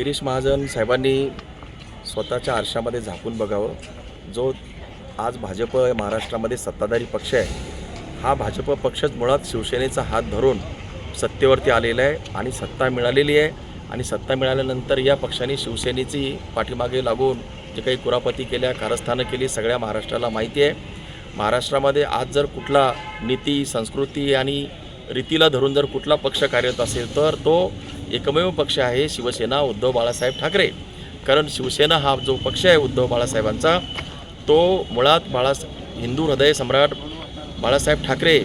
गिरीश महाजन साहेबांनी स्वतःच्या आरशामध्ये झाकून बघावं. जो आज भाजप महाराष्ट्रामध्ये सत्ताधारी पक्ष आहे हा भाजप पक्षच मुळात शिवसेनेचा हात धरून सत्तेवरती आलेला आहे आणि सत्ता मिळालेली आहे. आणि सत्ता मिळाल्यानंतर या पक्षाने शिवसेनेची पाठीमागे लागून जे काही कुरापती केल्या कारस्थानं केली सगळ्या महाराष्ट्राला माहिती आहे. महाराष्ट्रामध्ये आज जर कुठला नीती संस्कृती आणि रीतीला धरून जर कुठला पक्ष कार्यरत असेल तर तो एकमेव पक्ष आहे शिवसेना उद्धव बाळासाहेब ठाकरे. कारण शिवसेना हा जो पक्ष आहे उद्धव बाळासाहेबांचा तो मुळात बाळा हिंदू हृदय सम्राट बाळासाहेब ठाकरे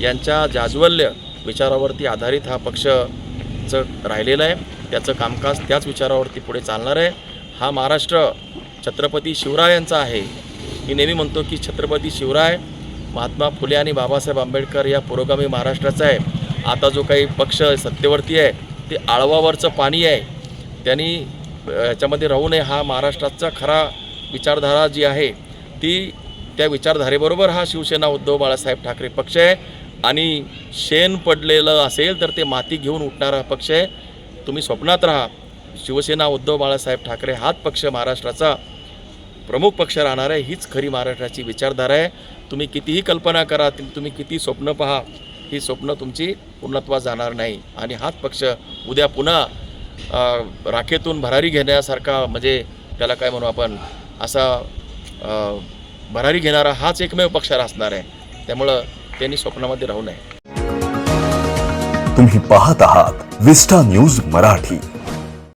यांच्या जाज्वल्य विचारावरती आधारित हा पक्षचं राहिलेला आहे. त्याचं कामकाज त्याच विचारावरती पुढे चालणार आहे. हा महाराष्ट्र छत्रपती शिवरायांचा आहे. मी नेहमी म्हणतो की छत्रपती शिवराय महात्मा फुले आणि बाबासाहेब आंबेडकर या पुरोगामी महाराष्ट्राचा आहे. आता जो काही पक्ष सत्तेवरती आहे ते आळवावरचं पाणी आहे त्यांनी ह्याच्यामध्ये याच्यामध्ये राहू नये हा महाराष्ट्राचा खरा विचारधारा जी आहे ती त्या विचारधारेबरोबर हा शिवसेना उद्धव बाळासाहेब ठाकरे पक्ष आहे आणि शेण पडलेलं असेल तर ते माती घेऊन उठणारा पक्ष आहे. तुम्ही स्वप्नात राहा शिवसेना उद्धव बाळासाहेब ठाकरे हाच पक्ष महाराष्ट्राचा प्रमुख पक्ष राहणार आहे हीच खरी महाराष्ट्राची विचारधारा आहे. तुम्ही कितीही कल्पना करा ती- तुम्ही किती स्वप्न पहा ही स्वप्न तुमची पूर्णत्वा जाणार नाही. आणि हाच पक्ष उद्या पुन्हा राखेतून भरारी घेण्यासारखा म्हणजे त्याला काय म्हणू आपण असा भरारी घेणारा हाच एकमेव पक्ष असणार आहे. त्यामुळं त्यांनी स्वप्नामध्ये राहू नये. तुम्ही पाहत आहात विस्टा न्यूज मराठी.